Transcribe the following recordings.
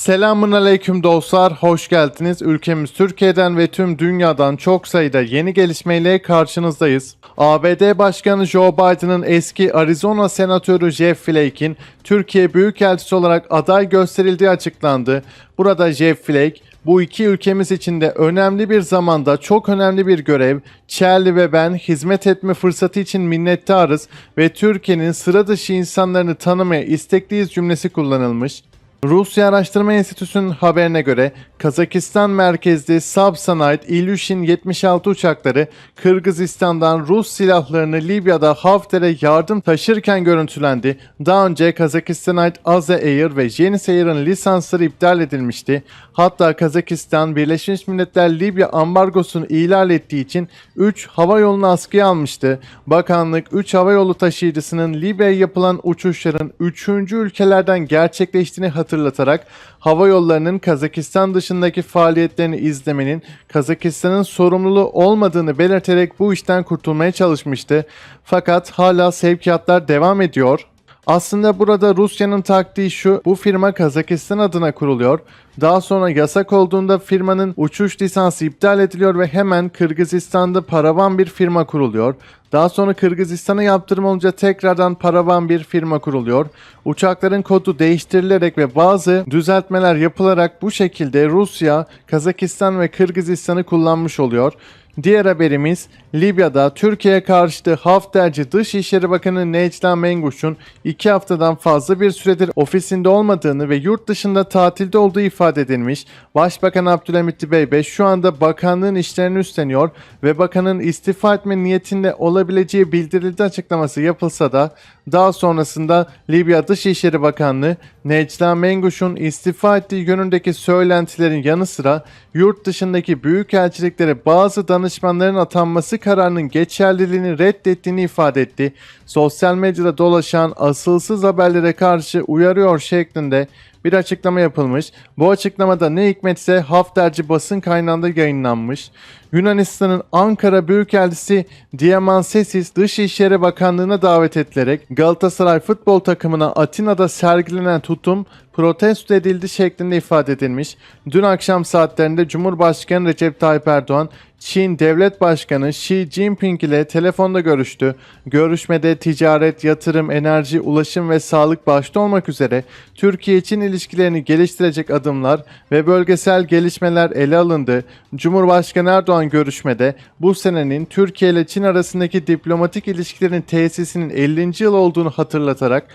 Selamun aleyküm dostlar, hoş geldiniz. Ülkemiz Türkiye'den ve tüm dünyadan çok sayıda yeni gelişmeyle karşınızdayız. ABD Başkanı Joe Biden'ın eski Arizona Senatörü Jeff Flake'in Türkiye Büyükelçisi olarak aday gösterildiği açıklandı. Burada Jeff Flake, bu iki ülkemiz için de önemli bir zamanda çok önemli bir görev. Charlie ve ben hizmet etme fırsatı için minnettarız ve Türkiye'nin sıra dışı insanlarını tanımaya istekliyiz cümlesi kullanılmış. Rusya Araştırma Enstitüsü'nün haberine göre Kazakistan merkezli Subsanite Ilyushin 76 uçakları Kırgızistan'dan Rus silahlarını Libya'da Hafter'e yardım taşırken görüntülendi. Daha önce Kazakistan'a ait Aze Air ve Jenis Air'ın lisansları iptal edilmişti. Hatta Kazakistan Birleşmiş Milletler Libya ambargosunu ihlal ettiği için 3 hava yolunu askıya almıştı. Bakanlık 3 hava yolu taşıyıcısının Libya'ya yapılan uçuşların 3. ülkelerden gerçekleştiğini hatırlatarak hava yollarının Kazakistan dışındaki faaliyetlerini izlemenin Kazakistan'ın sorumluluğu olmadığını belirterek bu işten kurtulmaya çalışmıştı. Fakat hala sevkiyatlar devam ediyor. Aslında burada Rusya'nın taktiği şu, bu firma Kazakistan adına kuruluyor. Daha sonra yasak olduğunda firmanın uçuş lisansı iptal ediliyor ve hemen Kırgızistan'da paravan bir firma kuruluyor. Daha sonra Kırgızistan'a yaptırım olunca tekrardan paravan bir firma kuruluyor. Uçakların kodu değiştirilerek ve bazı düzeltmeler yapılarak bu şekilde Rusya, Kazakistan ve Kırgızistan'ı kullanmış oluyor. Diğer haberimiz Libya'da Türkiye'ye karşı Hafterci Dışişleri Bakanı Necla Menguş'un iki haftadan fazla bir süredir ofisinde olmadığını ve yurt dışında tatilde olduğu ifade edilmiş. Başbakan Abdülhamit Dibeybe şu anda bakanlığın işlerini üstleniyor ve bakanın istifa etme niyetinde olabileceği bildirildi açıklaması yapılsa da daha sonrasında Libya Dışişleri Bakanlığı Necla Menguş'un istifa ettiği yönündeki söylentilerin yanı sıra yurt dışındaki büyükelçiliklere bazı danışmanların atanması kararının geçerliliğini reddettiğini ifade etti. Sosyal medyada dolaşan asılsız haberlere karşı uyarıyor şeklinde bir açıklama yapılmış. Bu açıklamada ne hikmetse Hafterci basın kaynağında yayınlanmış. Yunanistan'ın Ankara Büyükelçisi Diamansesis Dışişleri Bakanlığı'na davet edilerek Galatasaray futbol takımına Atina'da sergilenen tutum protesto edildi şeklinde ifade edilmiş. Dün akşam saatlerinde Cumhurbaşkanı Recep Tayyip Erdoğan Çin Devlet Başkanı Xi Jinping ile telefonda görüştü. Görüşmede ticaret, yatırım, enerji, ulaşım ve sağlık başta olmak üzere Türkiye-Çin ilişkilerini geliştirecek adımlar ve bölgesel gelişmeler ele alındı. Cumhurbaşkanı Erdoğan görüşmede bu senenin Türkiye ile Çin arasındaki diplomatik ilişkilerin tesisinin 50. yıl olduğunu hatırlatarak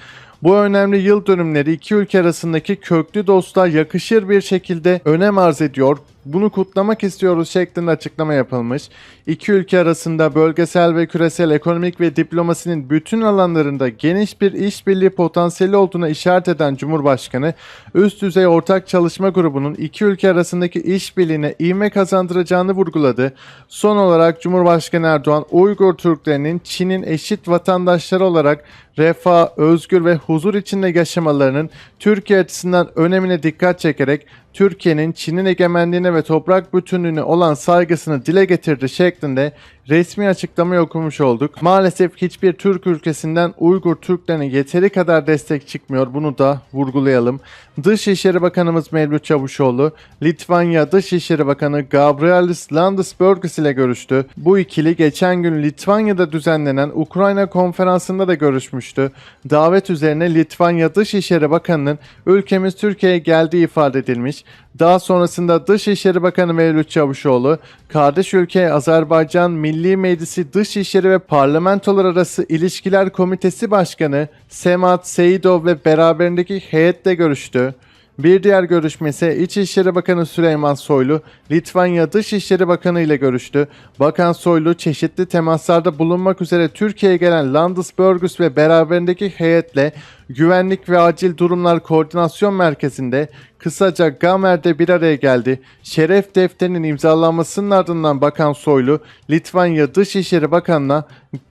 bu önemli yıl dönümleri iki ülke arasındaki köklü dostluğa yakışır bir şekilde önem arz ediyor. Bunu kutlamak istiyoruz şeklinde açıklama yapılmış. İki ülke arasında bölgesel ve küresel ekonomik ve diplomasinin bütün alanlarında geniş bir işbirliği potansiyeli olduğuna işaret eden Cumhurbaşkanı, üst düzey ortak çalışma grubunun iki ülke arasındaki işbirliğine ivme kazandıracağını vurguladı. Son olarak Cumhurbaşkanı Erdoğan, Uygur Türklerinin Çin'in eşit vatandaşları olarak refah, özgür ve huzur içinde yaşamalarının Türkiye açısından önemine dikkat çekerek Türkiye'nin Çin'in egemenliğine ve toprak bütünlüğüne olan saygısını dile getirdi şeklinde resmi açıklamayı okumuş olduk. Maalesef hiçbir Türk ülkesinden Uygur Türklerine yeteri kadar destek çıkmıyor. Bunu da vurgulayalım. Dışişleri Bakanımız Mevlüt Çavuşoğlu, Litvanya Dışişleri Bakanı Gabrielis Landsbergis ile görüştü. Bu ikili geçen gün Litvanya'da düzenlenen Ukrayna konferansında da görüşmüştü. Davet üzerine Litvanya Dışişleri Bakanı'nın ülkemiz Türkiye'ye geldiği ifade edilmiş. Daha sonrasında Dışişleri Bakanı Mevlüt Çavuşoğlu, kardeş ülke Azerbaycan Milli Meclisi Dışişleri ve Parlamentolar Arası İlişkiler Komitesi Başkanı Semat Seyidov ve beraberindeki heyetle görüştü. Bir diğer görüşme ise İçişleri Bakanı Süleyman Soylu, Litvanya Dışişleri Bakanı ile görüştü. Bakan Soylu çeşitli temaslarda bulunmak üzere Türkiye'ye gelen Landesbergus ve beraberindeki heyetle Güvenlik ve Acil Durumlar Koordinasyon Merkezi'nde kısaca Gamer'de bir araya geldi. Şeref defterinin imzalanmasının ardından Bakan Soylu, Litvanya Dışişleri Bakanı'na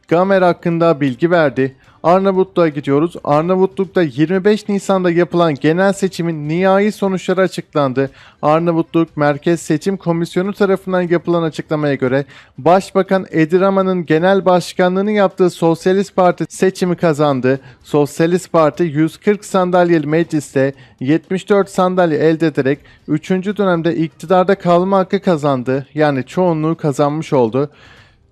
Gamer hakkında bilgi verdi. Arnavutluğa gidiyoruz. Arnavutluk'ta 25 Nisan'da yapılan genel seçimin nihai sonuçları açıklandı. Arnavutluk Merkez Seçim Komisyonu tarafından yapılan açıklamaya göre Başbakan Edi Rama'nın genel başkanlığını yaptığı Sosyalist Parti seçimi kazandı. Sosyalist Parti 140 sandalyeli mecliste 74 sandalye elde ederek 3. dönemde iktidarda kalma hakkı kazandı. Yani çoğunluğu kazanmış oldu.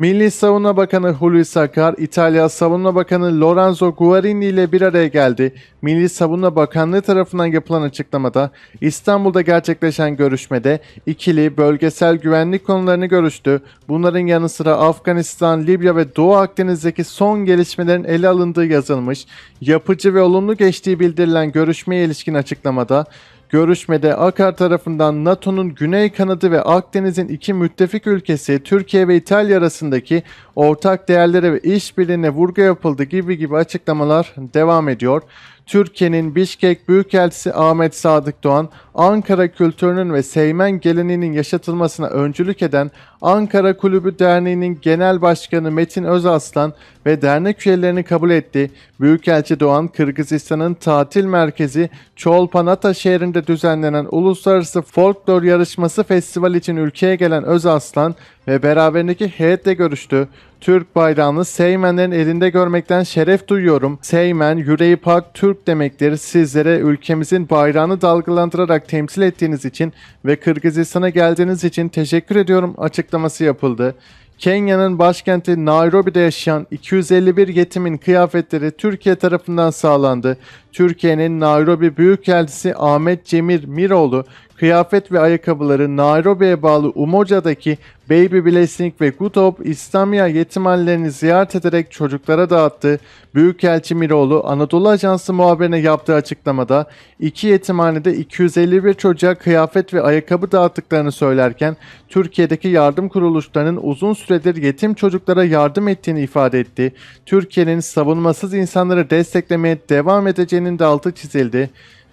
Milli Savunma Bakanı Hulusi Akar, İtalya Savunma Bakanı Lorenzo Guarini ile bir araya geldi. Milli Savunma Bakanlığı tarafından yapılan açıklamada İstanbul'da gerçekleşen görüşmede ikili bölgesel güvenlik konularını görüştü. Bunların yanı sıra Afganistan, Libya ve Doğu Akdeniz'deki son gelişmelerin ele alındığı yazılmış. Yapıcı ve olumlu geçtiği bildirilen görüşmeye ilişkin açıklamada Görüşmede Akar tarafından NATO'nun güney kanadı ve Akdeniz'in iki müttefik ülkesi Türkiye ve İtalya arasındaki ortak değerlere ve işbirliğine vurgu yapıldı gibi gibi açıklamalar devam ediyor. Türkiye'nin Bişkek Büyükelçisi Ahmet Sadık Doğan, Ankara kültürünün ve Seymen geleneğinin yaşatılmasına öncülük eden Ankara Kulübü Derneği'nin Genel Başkanı Metin Özaslan ve dernek üyelerini kabul etti. Büyükelçi Doğan, Kırgızistan'ın tatil merkezi Çolpanata şehrinde düzenlenen Uluslararası Folklor Yarışması Festivali için ülkeye gelen Özaslan ve beraberindeki heyetle görüştü. Türk bayrağını Seymenlerin elinde görmekten şeref duyuyorum. Seymen, yüreği pak Türk demektir. Sizlere ülkemizin bayrağını dalgalandırarak temsil ettiğiniz için ve Kırgızistan'a geldiğiniz için teşekkür ediyorum açıklaması yapıldı. Kenya'nın başkenti Nairobi'de yaşayan 251 yetimin kıyafetleri Türkiye tarafından sağlandı. Türkiye'nin Nairobi Büyükelçisi Ahmet Cemir Miroğlu kıyafet ve ayakkabıları Nairobi'ye bağlı Umoca'daki Baby Blessing ve Good Hope İslamiye yetimhanelerini ziyaret ederek çocuklara dağıttı. Büyükelçi Miroğlu Anadolu Ajansı muhabirine yaptığı açıklamada iki yetimhanede 251 çocuğa kıyafet ve ayakkabı dağıttıklarını söylerken Türkiye'deki yardım kuruluşlarının uzun süredir yetim çocuklara yardım ettiğini ifade etti. Türkiye'nin savunmasız insanları desteklemeye devam edeceğinin de altı çizildi.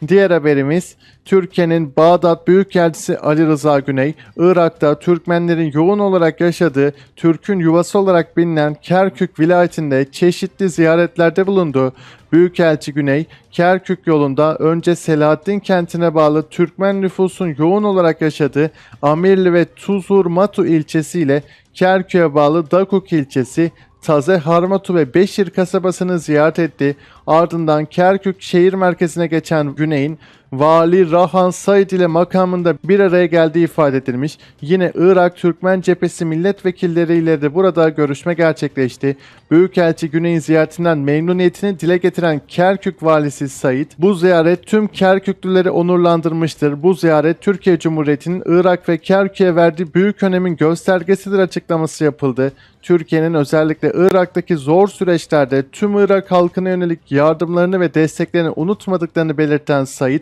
Diğer haberimiz Türkiye'nin Bağdat Büyükelçisi Ali Rıza Güney, Irak'ta Türkmenlerin yoğun olarak yaşadığı Türk'ün yuvası olarak bilinen Kerkük vilayetinde çeşitli ziyaretlerde bulundu. Büyükelçi Güney, Kerkük yolunda önce Selahattin kentine bağlı Türkmen nüfusun yoğun olarak yaşadığı Amirli ve Tuzur Matu ilçesi ile Kerkük'e bağlı Dakuk ilçesi, Taze Harmatu ve Beşir kasabasını ziyaret etti. Ardından Kerkük şehir merkezine geçen Güney'in Vali Rahan Said ile makamında bir araya geldiği ifade edilmiş. Yine Irak Türkmen Cephesi milletvekilleriyle de burada görüşme gerçekleşti. Büyükelçi Güney'in ziyaretinden memnuniyetini dile getiren Kerkük valisi Said, bu ziyaret tüm Kerküklüleri onurlandırmıştır. Bu ziyaret Türkiye Cumhuriyeti'nin Irak ve Kerkük'e verdiği büyük önemin göstergesidir açıklaması yapıldı. Türkiye'nin özellikle Irak'taki zor süreçlerde tüm Irak halkına yönelik yardımlarını ve desteklerini unutmadıklarını belirten Said,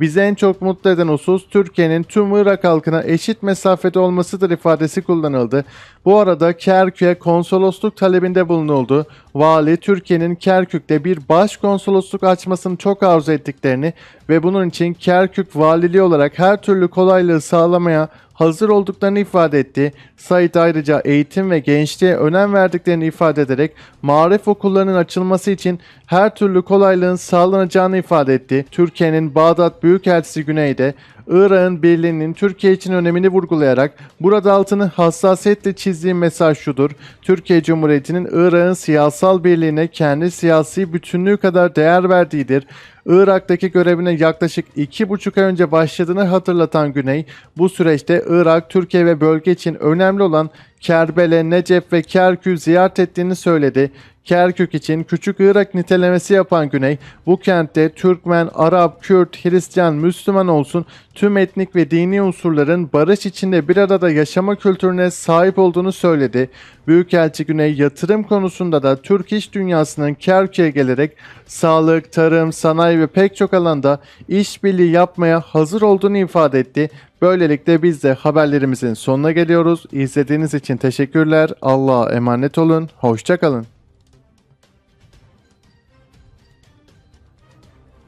Bizi en çok mutlu eden husus Türkiye'nin tüm Irak halkına eşit mesafede olmasıdır ifadesi kullanıldı. Bu arada Kerkük'e konsolosluk talebinde bulunuldu. Vali Türkiye'nin Kerkük'te bir başkonsolosluk açmasını çok arzu ettiklerini ve bunun için Kerkük valiliği olarak her türlü kolaylığı sağlamaya hazır olduklarını ifade etti. Said ayrıca eğitim ve gençliğe önem verdiklerini ifade ederek marif okullarının açılması için her türlü kolaylığın sağlanacağını ifade etti. Türkiye'nin Bağdat Büyükelçisi Güney'de Irak'ın birliğinin Türkiye için önemini vurgulayarak burada altını hassasiyetle çizdiğim mesaj şudur. Türkiye Cumhuriyeti'nin Irak'ın siyasal birliğine kendi siyasi bütünlüğü kadar değer verdiğidir. Irak'taki görevine yaklaşık iki buçuk ay önce başladığını hatırlatan Güney, bu süreçte Irak, Türkiye ve bölge için önemli olan Kerbele, Necep ve Kerkük'ü ziyaret ettiğini söyledi. Kerkük için küçük Irak nitelemesi yapan Güney, bu kentte Türkmen, Arap, Kürt, Hristiyan, Müslüman olsun tüm etnik ve dini unsurların barış içinde bir arada yaşama kültürüne sahip olduğunu söyledi. Büyükelçi Güney yatırım konusunda da Türk iş dünyasının Kerkük'e gelerek sağlık, tarım, sanayi ve pek çok alanda işbirliği yapmaya hazır olduğunu ifade etti. Böylelikle biz de haberlerimizin sonuna geliyoruz. İzlediğiniz için teşekkürler. Allah'a emanet olun. Hoşçakalın.